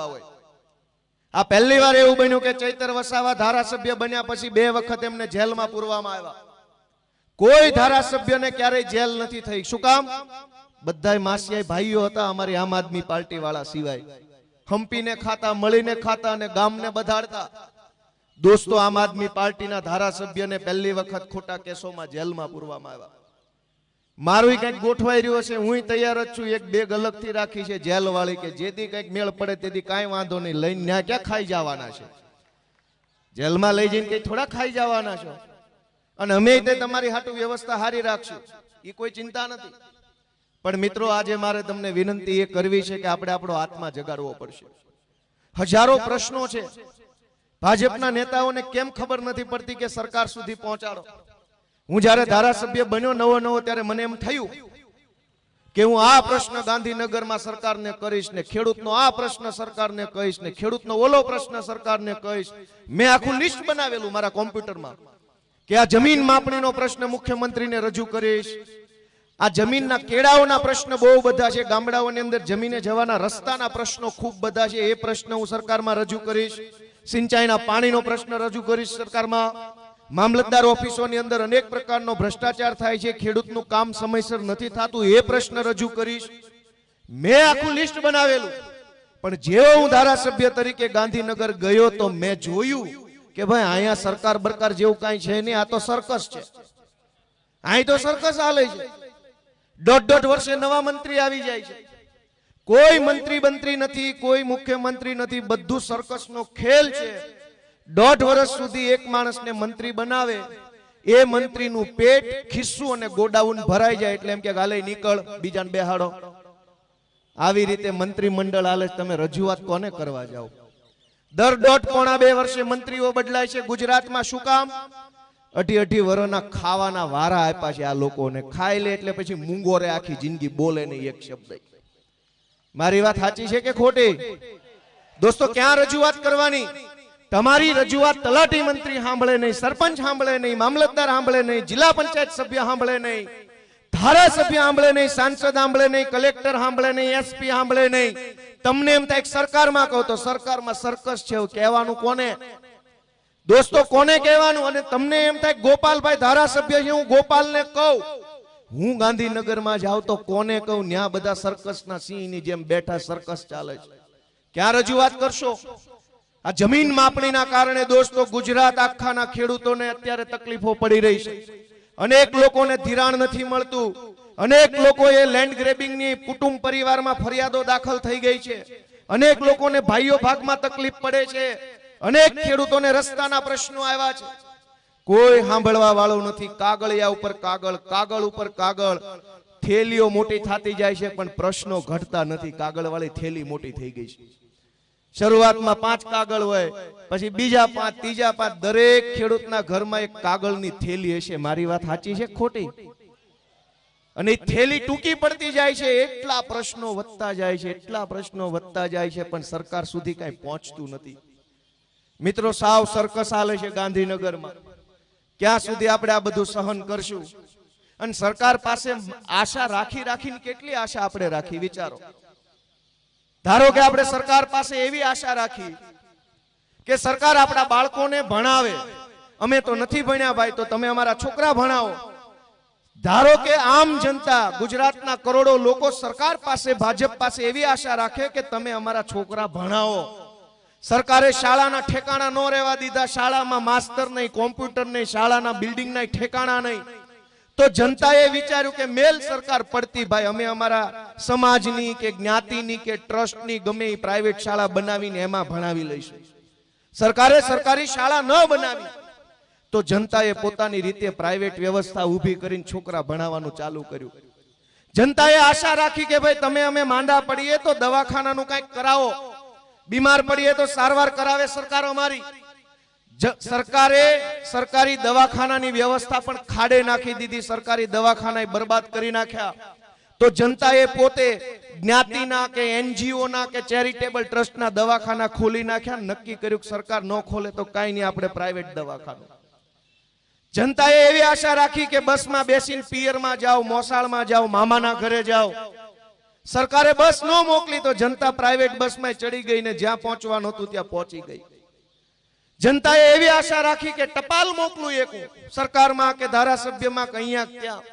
હોય. આ પહેલી વાર એવું બન્યું કે ચૈતર વસાવા ધારાસભ્ય બન્યા પછી બે વખત એમને જેલમાં પૂરવામાં આવ્યા. કોઈ ધારાસભ્યને ક્યારેય જેલ નથી થઈ. શું કામ? બધા માસિયાઈ ભાઈઓ હતા અમારી આમ આદમી પાર્ટી વાળા સિવાય. હંપીને ખાતા, મળીને ખાતા અને ગામને બધાડતા. દોસ્તો, આમ આદમી પાર્ટીના ધારાસભ્યને પહેલી વખત ખોટા કેસોમાં જેલમાં પૂરવામાં આવ્યા. મારું કંઈક ગોઠવાઈ રહ્યો છે હું તૈયાર જ છું, એક બેગ અલગથી રાખી છે જેલ વાળી કે જેથી કંઈક મેળ પડે તેથી કાંઈ વાંધો નહીં, લઈને ત્યાં ક્યાં ખાઈ જવાના છે? જેલમાં લઈ જઈને કઈ થોડા ખાઈ જવાના છો? અને અમે તે તમારી હાટુ વ્યવસ્થા હારી રાખશું એ કોઈ ચિંતા નથી. પણ મિત્રો, આજે મારે તમને વિનંતી એ કરવી છે કે આપણે આપણો આત્મા જગાડવો પડશે. હજારો પ્રશ્નો છે. ભાજપના નેતાઓને કેમ ખબર નથી પડતી કે સરકાર સુધી પહોંચાડો? હું જ્યારે ધારાસભ્ય બન્યો નવો નવો ત્યારે મને એમ થયું કે હું આ પ્રશ્ન ગાંધીનગરમાં સરકારને કરીશ ને ખેડૂતનો આ પ્રશ્ન સરકારને કહીશ ને ખેડૂતનો ઓલો પ્રશ્ન સરકારને કહીશ. મેં આખું લિસ્ટ બનાવેલું મારા કોમ્પ્યુટરમાં કે આ જમીન માપણીનો પ્રશ્ન મુખ્યમંત્રીને રજૂ કરીશ. આ જમીનના કેળાઓના પ્રશ્ન બહુ બધા છે. ગામડાઓની અંદર જમીને જવાના રસ્તાના પ્રશ્નો ખૂબ બધા છે. એ પ્રશ્ન હું સરકારમાં રજૂ કરીશ. સિંચાઈના પાણીનો પ્રશ્ન રજૂ કરીશ સરકારમાં. મામલતદાર ઓફિસોની અંદર અનેક પ્રકારનો ભ્રષ્ટાચાર થાય છે, ખેડૂતનું કામ સમયસર નથી થતું, એ પ્રશ્ન રજૂ કરીશ. મેં આખું લિસ્ટ બનાવેલું. પણ જેવો હું ધારાસભ્ય તરીકે ગાંધીનગર ગયો તો મેં જોયું કે ભાઈ, અહીંયા સરકાર બરકાર જેવું કાંઈ છે નહીં, આ તો સર્કસ છે. અહીં તો સર્કસ હાલે છે. દોઢ દોઢ વર્ષે નવા મંત્રી આવી જાય છે. કોઈ મંત્રી બંત્રી નથી, કોઈ મુખ્યમંત્રી નથી, બધું સર્કસનો ખેલ છે. દોઢ વર્ષ સુધી એક માણસને મંત્રી બનાવે, એ મંત્રીનું પેટ ખિસ્સું અને ગોડાઉન ભરાઈ જાય એટલે એમ કે ગાલે નીકળ, બીજાને બેહાડો. આવી રીતે મંત્રીમંડળ હાલે તમે રજૂઆત કોને કરવા જાઓ? દર દોઢ પોણા બે વર્ષે મંત્રીઓ બદલાય છે. ગુજરાતમાં શું કામ? અઢી અઢી વર્ષના ખાવાના વારા આપ્યા છે આ લોકોને. ખાઈ લે એટલે પછી મૂંગોરે આખી જિંદગી બોલે નહીં એક શબ્દ. મારી વાત સાચી છે કે ખોટી? દોસ્તો, ક્યાં રજૂઆત કરવાની? તમારી રજૂઆત તલાટી મંત્રી સાંભળે નહીં, સરપંચ સાંભળે નહીં, મામલતદાર સાંભળે નહીં, જિલ્લા પંચાયત સભ્ય સાંભળે નહીં, ધારાસભ્ય સાંભળે નહીં, સાંસદ સાંભળે નહીં, કલેક્ટર સાંભળે નહીં એસપી સાંભળે નહીં. તમને એમ થાય સરકારમાં કહો તો સરકારમાં સરકસ છે કહેવાનું કોને? દોસ્તો, કોને કહેવાનું? અને તમને એમ થાય ગોપાલભાઈ ધારાસભ્ય છે, હું ગોપાલને કહું. હું ગાંધીનગરમાં જાઉં તો કોને કહું? ન્યા બધા સર્કસના સિંહની જેમ બેઠા સર્કસ ચાલે છે. ક્યાં રજૂઆત કરશો? આ જમીન માપણીના કારણે દોસ્તો ગુજરાત આખાના ખેડૂતોને અત્યારે તકલીફો પડી રહી છે. અનેક લોકોને ધિરાણ નથી મળતું. અનેક લોકોએ લેન્ડ ગ્રેબિંગની કુટુંબ પરિવારમાં ફરિયાદો દાખલ થઈ ગઈ છે. અનેક લોકોને ભાઈઓ ભાગમાં તકલીફ પડે છે. અનેક ખેડૂતોને રસ્તાના પ્રશ્નો આવ્યા છે. કોઈ સાંભળવા વાળું નથી. કાગળિયા ઉપર કાગળ કાગળ ઉપર કાગળ. થેલીઓ મોટી થતી જાય છે, પણ પ્રશ્નો ઘટતા નથી. કાગળ વાળી થેલી મોટી થઈ ગઈ છે. શરૂઆતમાં પાંચ કાગળ હોય, પછી બીજા પાંચ, ત્રીજા પાંચ, દરેક ખેડૂતના ઘરમાં એક કાગળની થેલી હશે. મારી વાત સાચી છે ખોટી? અને થેલી ટૂંકી પડતી જાય છે, એટલા પ્રશ્નો વધતા જાય છે, એટલા પ્રશ્નો વધતા જાય છે, પણ સરકાર સુધી કઈ પહોંચતું નથી. મિત્રો, સાવ સર્કસ હાલે છે ગાંધીનગરમાં. ક્યાં સુધી આપણે આ બધું સહન કરશું? અને સરકાર પાસે આશા રાખી રાખીને કેટલી આશા આપણે રાખી? વિચારો. ધારો કે આપણે સરકાર પાસે એવી આશા રાખી કે સરકાર આપણા બાળકોને ભણાવે, અમે તો નથી ભણ્યા ભાઈ, તો તમે અમારા છોકરા ભણાવો. ધારો કે આમ જનતા ગુજરાતના કરોડો લોકો સરકાર પાસે, ભાજપ પાસે એવી આશા રાખે કે તમે અમારા છોકરા ભણાવો. સરકારે શાળાના ઠેકાણા ન રહેવા દીધા, શાળામાં માસ્તર નહીં, કોમ્પ્યુટર નહીં, શાળાના બિલ્ડિંગ નહીં, ઠેકાણા નહીં. તો જનતાએ વિચાર્યું કે મેલ સરકાર પડતી ભાઈ, અમે અમારા સમાજની કે જ્ઞાતિની કે ટ્રસ્ટની ગમે એ પ્રાઇવેટ શાળા બનાવીને એમાં ભણાવી લઈશું. સરકારે સરકારી શાળા ન બનાવી. તો જનતાએ પોતાની રીતે પ્રાઇવેટ વ્યવસ્થા ઊભી કરીને છોકરા ભણાવવાનું ચાલુ કર્યું. જનતાએ આશા રાખી કે ભાઈ, તમે અમે માંડા પડીએ તો દવાખાનાનું કંઈક કરાવો. બીમાર પડીએ તો સારવાર કરાવે સરકાર અમારી. સરકારે સરકારી દવાખાનાની વ્યવસ્થા પણ ખાડે નાખી દીધી. સરકારી દવાખાના બરબાદ કરી નાખ્યા. તો જનતાએ પોતે જ્ઞાતિના કે એનજીઓના કે ચેરિટેબલ ટ્રસ્ટના દવાખાના ખોલી નાખ્યા. નક્કી કર્યું કે સરકાર ન ખોલે તો કાંઈ નહીં, આપણે પ્રાઇવેટ દવાખાનું. જનતાએ એવી આશા રાખી કે બસમાં બેસીને પિયરમાં જાઓ, મોસાળમાં જાઓ, મામાના ઘરે જાઓ. સરકારે બસ ન મોકલી તો જનતા પ્રાઇવેટ બસમાં ચડી ગઈ ને જ્યાં પહોંચવાનું હતું ત્યાં પહોંચી ગઈ. જનતાએ એવી આશા રાખી કે ટપાલ મોકલું એક સરકારમાં કે ધારાસભ્યમાં કે અહીંયા ત્યાં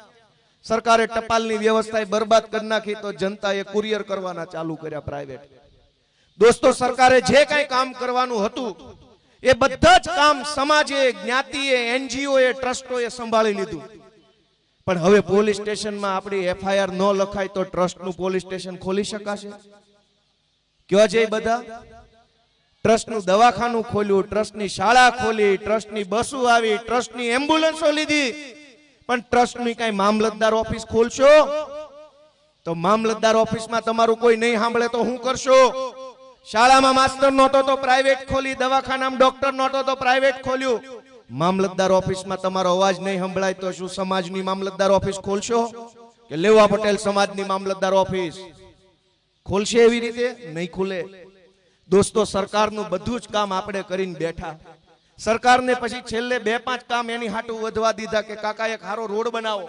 સરકારે ટપાલની વ્યવસ્થા બરબાદ કરી નાખી તો જનતાએ કુરિયર કરવાના ચાલુ કર્યા પ્રાઇવેટ દોસ્તો, સરકારે જે કઈ કામ કરવાનું હતું, એ બધા જ કામ સમાજે, જ્ઞાતિએ એનજીઓ એ ટ્રસ્ટોએ સંભાળી લીધું. પણ હવે પોલીસ સ્ટેશનમાં આપણી એફઆઈઆર ન લખાય તો ટ્રસ્ટનું પોલીસ સ્ટેશન ખોલી શકાશે? કયો છે બધા? ટ્રસ્ટનું દવાખાનું ખોલ્યું, ટ્રસ્ટની શાળા ખોલી, ટ્રસ્ટની બસો આવી, ટ્રસ્ટની એમ્બ્યુલન્સો લીધી. પણ ટ્રસ્ટની કઈ મામલતદાર ઓફિસ ખોલશો? તો મામલતદાર ઓફિસમાં તમારું કોઈ નહીં સાંભળે તો હું કરશો? શાળામાં માસ્ટર નહોતો તો પ્રાઇવેટ ખોલી, દવાખાનામાં ડોક્ટર નહોતો તો પ્રાઇવેટ ખોલ્યું. મામલતદાર ઓફિસમાં તમારો અવાજ નહીં સંભળાય તો શું સમાજની મામલતદાર ઓફિસ ખોલશો? કે લેવા પટેલ સમાજની મામલતદાર ઓફિસ? ખોલશે એવી રીતે? નહીં ખુલે. દોસ્તો, સરકારનું બધું જ કામ આપણે કરીને બેઠા. સરકારને પછી છેલ્લે બે પાંચ કામ એની હાટું વધવા દીધા કે, કાકા, એક હારો રોડ બનાવો.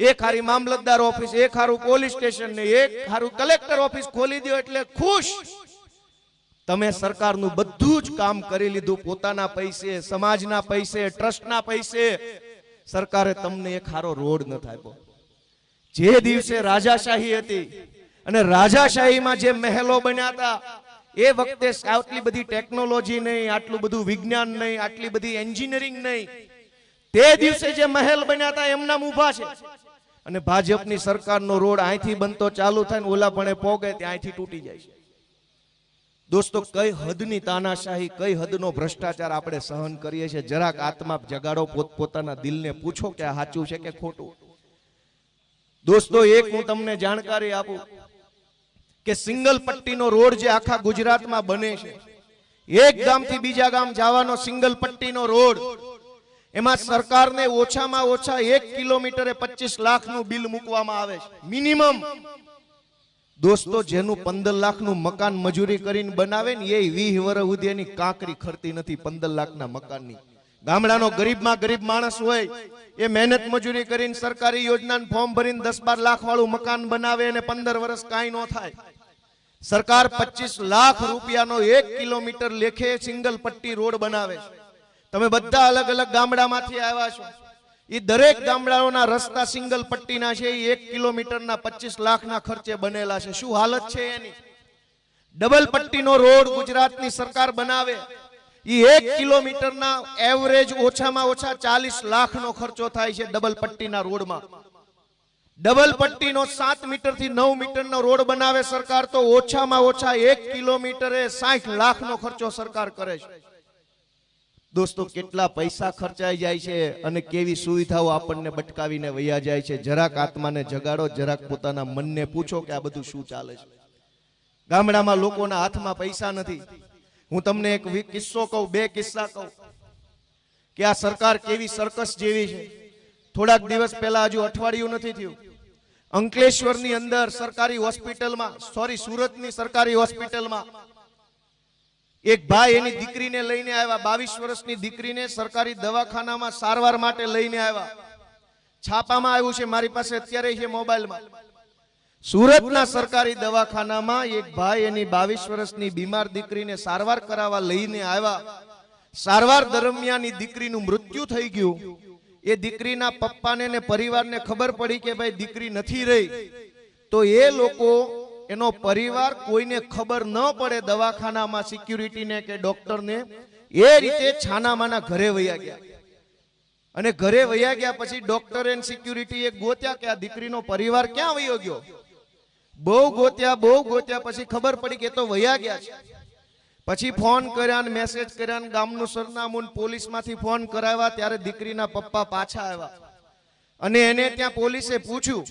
એક હારી મામલતદાર ઓફિસ, એક હારું પોલીસ સ્ટેશન ને એક હારું કલેક્ટર ઓફિસ ખોલી દો એટલે ખુશ. તમે સરકારનું બધું જ કામ કરી લીધું, પોતાના પૈસે, સમાજના પૈસે, ટ્રસ્ટના પૈસે. સરકારે તમને એક હારો રોડ ન આપ્યો. જે દિવસે રાજાશાહી હતી અને રાજાશાહીમાં જે મહેલો બન્યા હતા એ વખતે આટલી બધી ટેકનોલોજી નહીં, આટલું બધું વિજ્ઞાન નહીં, આટલી બધી એન્જિનિયરિંગ નહીં. તે દિવસે જે મહેલ બન્યા હતા એમના ઊભા છે. અને ભાજપની સરકારનો રોડ અહીંથી બનતો ચાલુ થાય ને ઓલા પણ પોગે ત્યાં અહીંથી તૂટી જાય છે. દોસ્તો, કઈ હદની તાનાશાહી, કઈ હદનો ભ્રષ્ટાચાર આપણે સહન કરીએ છીએ? જરાક આત્મા જગાડો પોતપોતાના દિલને પૂછો કે સાચું છે કે ખોટું? દોસ્તો, એક હું તમને જાણકારી આપું. કે સિંગલ પટ્ટીનો રોડ જે આખા ગુજરાતમાં બને છે. એક ગામથી બીજા ગામ જવાનો સિંગલ પટ્ટીનો રોડ. એમાં સરકારને ઓછામાં ઓછા એક કિલોમીટરે પચીસ લાખનું બિલ મૂકવામાં આવે છે. મિનિમમ. દોસ્તો, જેનું પંદર લાખનું મકાન મજૂરી કરીને બનાવે ને એ વીહ વર્ષ સુધી કાંકરી ખરતી નથી પંદર લાખના મકાનની. ગામડાનો ગરીબમાં ગરીબ માણસ હોય, એ મહેનત મજૂરી કરીને સરકારી યોજનાનું ફોર્મ ભરીને દસ બાર લાખ વાળું મકાન બનાવે અને પંદર વર્ષ કાંઈ ન થાય. સરકાર પચીસ લાખ રૂપિયાનો એક કિલોમીટર લેખે સિંગલ પટ્ટી રોડ બનાવે છે. તમે બધા અલગ અલગ ગામડામાંથી આવ્યા છો. એ દરેક ગામડાઓના રસ્તા સિંગલ પટ્ટીના છે એ એક કિલોમીટરના પચીસ લાખના ખર્ચે બનેલા છે. શું હાલત છે એની? ડબલ પટ્ટીનો રોડ ગુજરાતની સરકાર બનાવે. એ એક કિલોમીટરના એવરેજ ઓછામાં ઓછા ચાલીસ લાખનો ખર્ચો થાય છે ડબલ પટ્ટીના રોડમાં. ડબલ પટ્ટીનો સાત મીટરથી નવ મીટરનો રોડ બનાવે સરકાર તો ઓછામાં ઓછા એક કિલોમીટરે સાઠ લાખનો ખર્ચો સરકાર કરે છે. દોસ્તો, કેટલા પૈસા ખર્ચાઈ જાય છે અને કેવી સુવિધાઓ આપણને બટકાવીને વૈયા જાય છે. જરાક આત્માને જગાડો, જરાક પોતાના મનને પૂછો કે આ બધું શું ચાલે છે. ગામડામાં લોકોના હાથમાં પૈસા નથી. હું તમને એક કિસ્સો કહું, બે કિસ્સા કહું, કે આ સરકાર કેવી સર્કસ જેવી છે. થોડાક દિવસ પહેલા હજુ અઠવાડિયું નથી થયું. અંકલેશ્વરની અંદર સરકારી હોસ્પિટલમાં, સોરી, સુરતની સરકારી હોસ્પિટલમાં એક ભાઈ એની દીકરીને લઈને આવ્યા, બાવીસ વર્ષની દીકરીને સરકારી દવાખાનામાં સારવાર માટે લઈને આવ્યા. છાપામાં આવ્યું છે, મારી પાસે અત્યારે છે મોબાઈલમાં. સુરતના સરકારી દવાખાનામાં એક ભાઈ એની બાવીસ વર્ષની બીમાર દીકરીને સારવાર કરાવવા લઈને આવ્યા. સારવાર દરમિયાન દીકરીનું મૃત્યુ થઈ ગયું. એ દીકરીના પપ્પાને પરિવારને ખબર પડી કે ભાઈ દીકરી નથી રહી. તો એ લોકો, એનો પરિવાર કોઈને ખબર ન પડે દવાખાનામાં સિક્યુરિટીને કે ડોક્ટરને, એ રીતે છાનામાના ઘરે વયા ગયા. અને ઘરે વયા ગયા પછી ડોક્ટર એન્ડ સિક્યુરિટી એ ગોત્યા કે આ દીકરીનો પરિવાર ક્યાં વયો ગયો? બહુ ગોત્યા બહુ ગોત્યા, પછી ખબર પડી કે તો વયા ગયા છે. પછી ફોન કર્યા ને મેસેજ કર્યા ને ગામનું સરનામું પોલીસમાંથી ફોન કરાવ્યા, ત્યારે દીકરીના પપ્પા પાછા આવ્યા. અને એને ત્યાં પોલીસે પૂછ્યું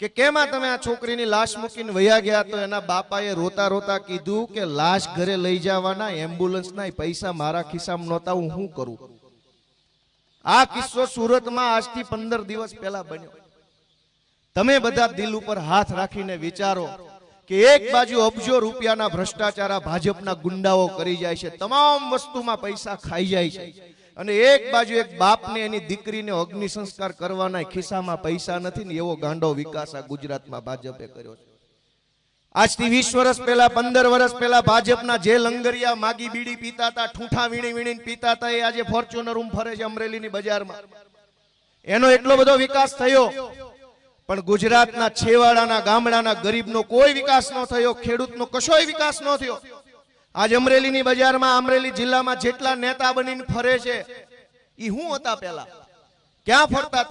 કે કેમ તમે આ છોકરીની લાશ મૂકીને વયા ગયા? તો એના બાપાએ રોતા રોતા કીધું કે લાશ ઘરે લઈ જવાના એમ્બ્યુલન્સના પૈસા મારા ખિસ્સામાં નહોતા, હું શું કરું? આ કિસ્સો સુરતમાં આજથી પંદર દિવસ પહેલા બન્યો. તમે બધા દિલ ઉપર હાથ રાખીને વિચારો કે એક બાજુ અબજો રૂપિયાના ભ્રષ્ટાચાર ભાજપના ગુંડાઓ કરી જાય છે, તમામ વસ્તુમાં પૈસા ખાઈ જાય છે. અને એક બાજુ એક બાપને એની દીકરીને અગ્નિ સંસ્કાર કરવાના ખિસ્સામાં પૈસા નથી ને એવો ગાંડો વિકાસ આ ગુજરાતમાં ભાજપે કર્યો છે. આજથી વીસ વર્ષ પહેલા, પંદર વર્ષ પહેલા ભાજપના જે લંગરિયા માગી બીડી પીતા હતા ઠૂઠા વીણી વીણીને પીતા હતા એ આજે ફોર્ચ્યુનર રૂમ ફરે છે અમરેલીની બજારમાં. એનો એટલો બધો વિકાસ થયો પણ ગુજરાતના છેવાડાના ગામડાના ગરીબનો કોઈ વિકાસ ન થયો, ખેડૂતનો કશોય વિકાસ ન થયો. આજ અમરેલીની બજારમાં, અમરેલી જિલ્લામાં જેટલા નેતા બનીને ફરે છે એ હું હતા પેલા ક્યાં ફરતા